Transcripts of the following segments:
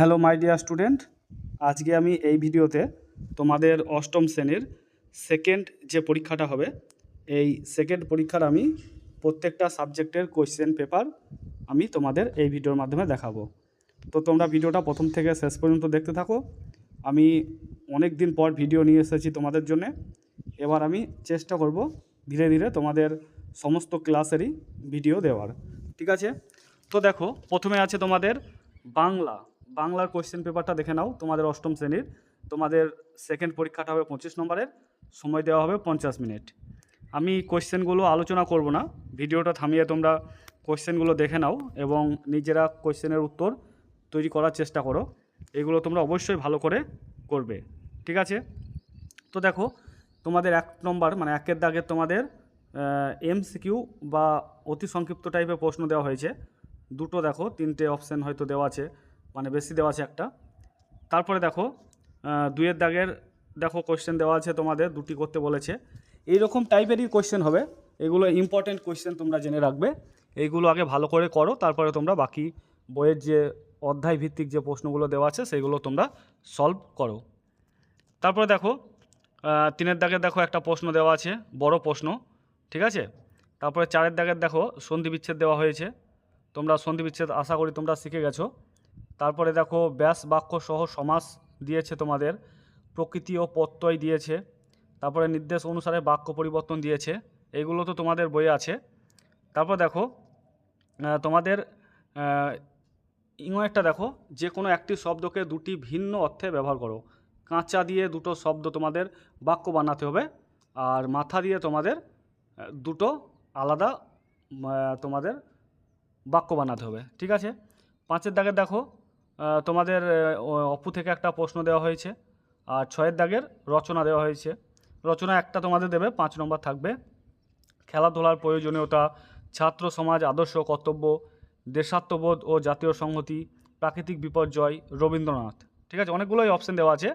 Hello, my dear student. আজকে আমি এই ভিডিওতে তোমাদের অষ্টম শ্রেণির সেকেন্ড যে পরীক্ষাটা হবে, এই সেকেন্ড পরীক্ষার আমি প্রত্যেকটা সাবজেক্টের কোয়েশ্চেন পেপার আমি তোমাদের এই ভিডিওর মাধ্যমে দেখাবো। তো তোমরা ভিডিওটা প্রথম থেকে শেষ পর্যন্ত দেখতে থাকো। আমি অনেক দিন পর ভিডিও নিয়ে এসেছি তোমাদের জন্য। এবার আমি চেষ্টা করব ধীরে ধীরে তোমাদের সমস্ত ক্লাসেরই ভিডিও দেওয়ার। ঠিক আছে? তো দেখো, প্রথমে আছে তোমাদের বাংলা। বাংলার কোয়েশ্চেন পেপারটা দেখে নাও, তোমাদের অষ্টম শ্রেণির। তোমাদের সেকেন্ড পরীক্ষাটা হবে পঁচিশ নম্বরের, সময় দেওয়া হবে পঞ্চাশ মিনিট। আমি কোয়েশ্চেনগুলো আলোচনা করব না, ভিডিওটা থামিয়ে তোমরা কোয়েশ্চেনগুলো দেখে নাও এবং নিজেরা কোয়েশ্চেনের উত্তর তৈরি করার চেষ্টা করো। এগুলো তোমরা অবশ্যই ভালো করে করবে, ঠিক আছে? তো দেখো, তোমাদের এক নম্বর মানে একের দাগের তোমাদের এমসিকিউ বা অতি সংক্ষিপ্ত টাইপের প্রশ্ন দেওয়া হয়েছে। দুটো দেখো, তিনটে অপশান হয়তো দেওয়া আছে। মানে বেশি দেওয়া আছে একটা। তারপরে দেখো আহ, দুইয়ের দাগের দেখো কোয়েশ্চেন দেওয়া আছে তোমাদের দুটি করতে বলেছে। এই রকম টাইপেরই কোয়েশ্চেন হবে। এগুলো ইম্পর্টেন্ট কোয়েশ্চেন তোমরা জেনে রাখবে। এইগুলো আগে ভালো করে করো তারপরে তোমরা বাকি বইয়ের যে অধ্যায় ভিত্তিক যে প্রশ্নগুলো দেওয়া আছে সেগুলো তোমরা সলভ করো। তারপরে দেখো তিনের দাগের দেখো একটা প্রশ্ন দেওয়া আছে বড় প্রশ্ন ঠিক আছে? তারপরে চারের দাগের দেখো সন্ধি বিচ্ছেদ দেওয়া হয়েছে। তোমরা সন্ধি বিচ্ছেদ আশা করি তোমরা শিখে গেছো। তারপরে দেখো ব্যাস বাক্য সহ সমাস দিয়েছে তোমাদের, প্রকৃতি ও প্রত্যয় দিয়েছে, তারপরে নির্দেশ অনুসারে বাক্য পরিবর্তন দিয়েছে, এগুলো তো তোমাদের বইয়ে আছে। তারপর দেখো তোমাদের একটা দেখো যে কোনো একটি শব্দকে দুটি ভিন্ন অর্থে ব্যবহার করো। কাঁচা দিয়ে দুটো শব্দ তোমাদের বাক্য বানাতে হবে, আর মাথা দিয়ে তোমাদের দুটো আলাদা তোমাদের বাক্য বানাতে হবে, ঠিক আছে? পাঁচের দাগের দেখো তোমাদের অপু থেকে একটা প্রশ্ন দেওয়া হয়েছে, আর ছয়ের দাগের রচনা দেওয়া হয়েছে। রচনা একটা তোমাদের দেবে, পাঁচ নম্বর থাকবে, খেলাধুলার প্রয়োজনীয়তা, ছাত্র সমাজ, আদর্শ, কর্তব্য, দেশাত্মবোধ ও জাতীয় সংহতি, প্রাকৃতিক বিপর্যয়, রবীন্দ্রনাথ। ঠিক আছে, অনেকগুলোই অপশান দেওয়া আছে,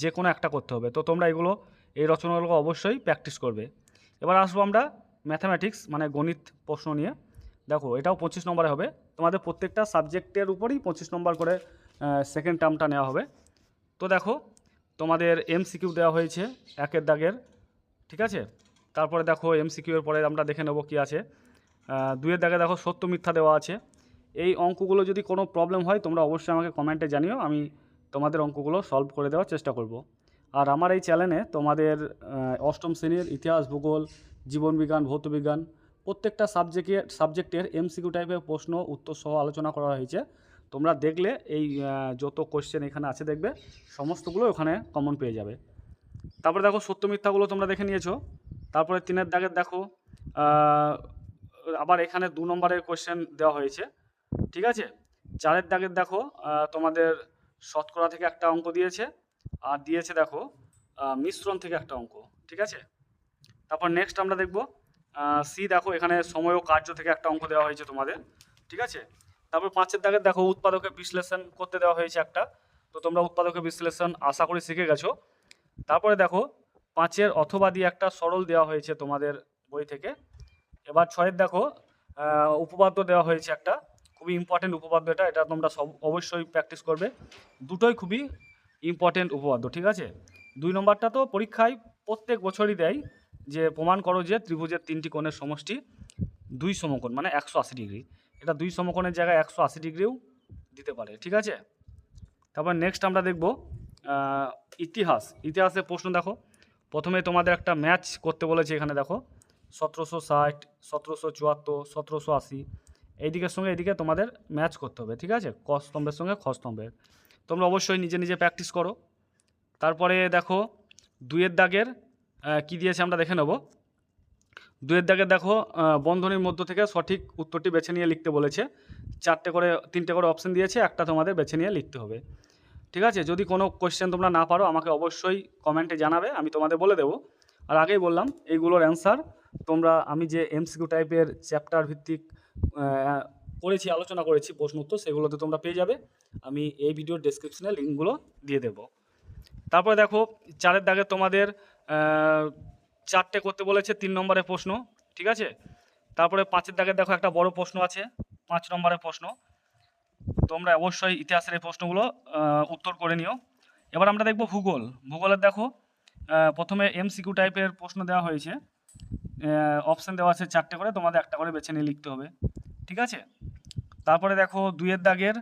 যে কোনো একটা করতে হবে। তো তোমরা এগুলো, এই রচনাগুলো অবশ্যই প্র্যাকটিস করবে। এবার আসব আমরা ম্যাথামেটিক্স মানে গণিত প্রশ্ন নিয়ে। দেখো, এটাও পঁচিশ নম্বরে হবে। তোমাদের প্রত্যেকটা সাবজেক্টের উপরই পঁচিশ নম্বর করে সেকেন্ড টার্মটা নেওয়া হবে। তো দেখো তোমাদের এমসিকিউ দেওয়া হয়েছে একের দাগের ঠিক আছে? তারপরে দেখো এমসিকিউ এর পরে আমরা দেখে নেব কি আছে। আহ, দুইয়ের দাগে দেখো সত্য মিথ্যা দেওয়া আছে। এই অঙ্কগুলো যদি কোনো প্রবলেম হয় তোমরা অবশ্যই আমাকে কমেন্টে জানিও আমি তোমাদের অঙ্কগুলো সলভ করে দেওয়ার চেষ্টা করব। আর আমার এই চ্যানেলে তোমাদের অষ্টম শ্রেণির ইতিহাস ভূগোল জীবনবিজ্ঞান ভৌতবিজ্ঞান প্রত্যেকটা সাবজেক্টের সাবজেক্টের এমসিকিউ টাইপের প্রশ্ন, উত্তর সহ আলোচনা করা হয়েছে। তোমরা দেখলে এই যত কোশ্চেন এখানে আছে দেখবে, সমস্তগুলো ওখানে কমন পেয়ে যাবে। তারপরে দেখো সত্য মিথ্যাগুলো তোমরা দেখে নিয়েছো। তারপরে তিনের দাগের দেখো আবার এখানে দু নম্বরের কোশ্চেন দেওয়া হয়েছে। ঠিক আছে? চারের দাগের দেখো তোমাদের শতকরা থেকে একটা অঙ্ক দিয়েছে, আর দিয়েছে দেখো মিশ্রণ থেকে একটা অঙ্ক। ঠিক আছে? তারপর নেক্সট আমরা দেখব সি দেখো, এখানে সময় ও কার্য থেকে একটা অঙ্ক দেওয়া হয়েছে তোমাদের, ঠিক আছে? তারপর পাঁচের দাগের দেখো উৎপাদকের বিশ্লেষণ করতে দেওয়া হয়েছে একটা, তো তোমরা উৎপাদকের বিশ্লেষণ আশা করি শিখে গেছো। তারপরে দেখো, পাঁচের অথবা দিয়ে একটা সরল দেওয়া হয়েছে তোমাদের বই থেকে। এবার ছয়ের দেখো উপপাদ্য দেওয়া হয়েছে একটা, খুবই ইম্পর্টেন্ট উপপাদ্য এটা এটা তোমরা সব, অবশ্যই প্র্যাকটিস করবে। দুটোই খুবই ইম্পর্টেন্ট উপপাদ্য, ঠিক আছে? দুই নম্বরটা তো পরীক্ষায় প্রত্যেক বছরই দেয় যে প্রমাণ করো যে ত্রিভুজের তিনটি কোণের সমষ্টি দুই সমকোণ মানে একশো আশি ডিগ্রি। এটা দুই সমকোণের জায়গায় একশো আশি ডিগ্রিও দিতে পারে, ঠিক আছে? তারপর নেক্সট আমরা দেখব ইতিহাস। ইতিহাসের প্রশ্ন দেখো। প্রথমে তোমাদের একটা ম্যাচ করতে বলেছে এখানে দেখো। সতেরোশো ষাট, সতেরোশো চুয়াত্তর, সতেরোশো আশি। এইদিকের সঙ্গে এইদিকে তোমাদের ম্যাচ করতে হবে, ঠিক আছে? ক স্তম্ভের সঙ্গে খ স্তম্ভের। তোমরা অবশ্যই নিজে নিজে প্র্যাকটিস করো। তারপরে দেখো, দুইয়ের দাগের কি দিয়েছে আমরা দেখে নেব। দুয়ের দাগের দেখো বন্ধনীর মধ্য থেকে সঠিক উত্তরটি বেছে নিয়ে লিখতে বলেছে। চারটে করে, তিনটে করে অপশন দিয়েছে, একটা তোমাদের বেছে নিয়ে লিখতে হবে। ঠিক আছে? যদি কোনো কোয়েশ্চেন তোমরা না পারো, আমাকে অবশ্যই কমেন্টে জানাবে, আমি তোমাদের বলে দেবো। আর আগেই বললাম, এইগুলোর অ্যান্সার তোমরা, আমি যে এমসিকিউ টাইপের চ্যাপ্টার ভিত্তিক করেছি আলোচনা করেছি, প্রশ্ন উত্তর, সেগুলোতে তোমরা পেয়ে যাবে। আমি এই ভিডিওর ডেসক্রিপশনে লিঙ্কগুলো দিয়ে দেবো। তারপরে দেখো, চারের দাগে তোমাদের চারটে করতে বলেছে, তিন নম্বরের প্রশ্ন, ঠিক আছে? তারপরে পাঁচের দাগে দেখো একটা বড় প্রশ্ন আছে, পাঁচ নম্বরের প্রশ্ন। তোমরা অবশ্যই ইতিহাসের এই প্রশ্নগুলো উত্তর করে নিও। এবার আমরা দেখব ভূগোল। ভূগোলের দেখো প্রথমে এমসিকিউ টাইপের প্রশ্ন দেওয়া হয়েছে। অপশান দেওয়া আছে চারটে করে, তোমাদের একটা করে বেছে নিয়ে লিখতে হবে, ঠিক আছে? তারপরে দেখো, দুইয়ের দাগের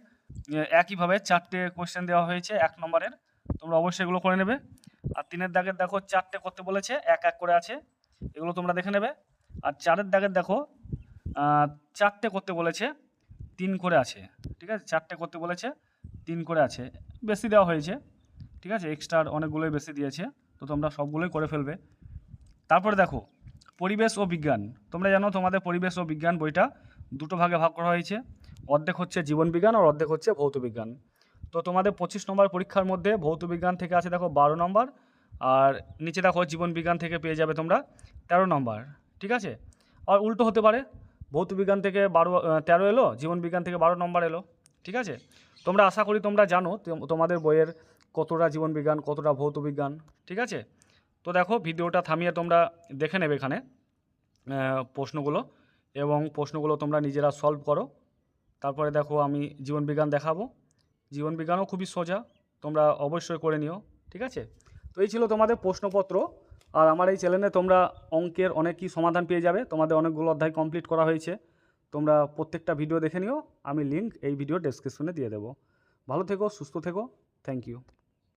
একইভাবে চারটে কোশ্চেন দেওয়া হয়েছে, এক নম্বরের। তোমরা অবশ্যই এগুলো করে নেবে। আর তিনের দাগের দেখো চারটে করতে বলেছে, এক এক করে আছে। এগুলো তোমরা দেখে নেবে। আর চারের দাগের দেখো চারটে করতে বলেছে, তিন করে আছে। ঠিক আছে? চারটে করতে বলেছে, তিন করে আছে। বেশি দেওয়া হয়েছে। ঠিক আছে? এক্সট্রা অনেকগুলোই বেশি দিয়েছে। তো তোমরা সবগুলোই করে ফেলবে। তারপরে দেখো, পরিবেশ ও বিজ্ঞান। তোমরা জানো তোমাদের পরিবেশ ও বিজ্ঞান বইটা দুটো ভাগে ভাগ করা হয়েছে। অর্ধেক হচ্ছে জীবন বিজ্ঞান আর অর্ধেক হচ্ছে ভৌত বিজ্ঞান। তো তোমাদের পঁচিশ নম্বর পরীক্ষার মধ্যে ভৌত বিজ্ঞান থেকে আছে দেখো বারো নম্বর, আর নিচে দেখো জীবন বিজ্ঞান থেকে পেয়ে যাবে তোমরা তেরো নম্বর, ঠিক আছে? আর উল্টো হতে পারে, ভৌত বিজ্ঞান থেকে বারো তেরো এলো, জীবন বিজ্ঞান থেকে বারো নম্বর এলো, ঠিক আছে? তোমরা আশা করি তোমরা জানো তোম- তোমাদের বইয়ের কতটা জীবন বিজ্ঞান, কতটা ভৌত বিজ্ঞান, ঠিক আছে? তো দেখো ভিডিওটা থামিয়ে তোমরা দেখে নেবে এখানে প্রশ্নগুলো, এবং প্রশ্নগুলো তোমরা নিজেরা সলভ করো। তারপরে দেখো আমি জীবন বিজ্ঞান দেখাবো। জীবন বিজ্ঞানও খুবই সোজা, তোমরা অবশ্যই করে নিও, ঠিক আছে? তো এই ছিল তোমাদের প্রশ্নপত্র, আর আমার এই চ্যানেলে তোমরা অঙ্কের অনেকই সমাধান পেয়ে যাবে, তোমাদের অনেকগুলো অধ্যায় কমপ্লিট করা হয়েছে, তোমরা প্রত্যেকটা ভিডিও দেখে নিও, আমি লিঙ্ক এই ভিডিও ডেসক্রিপশনে দিয়ে দেবো। ভালো থেকো, সুস্থ থেকো থ্যাংক ইউ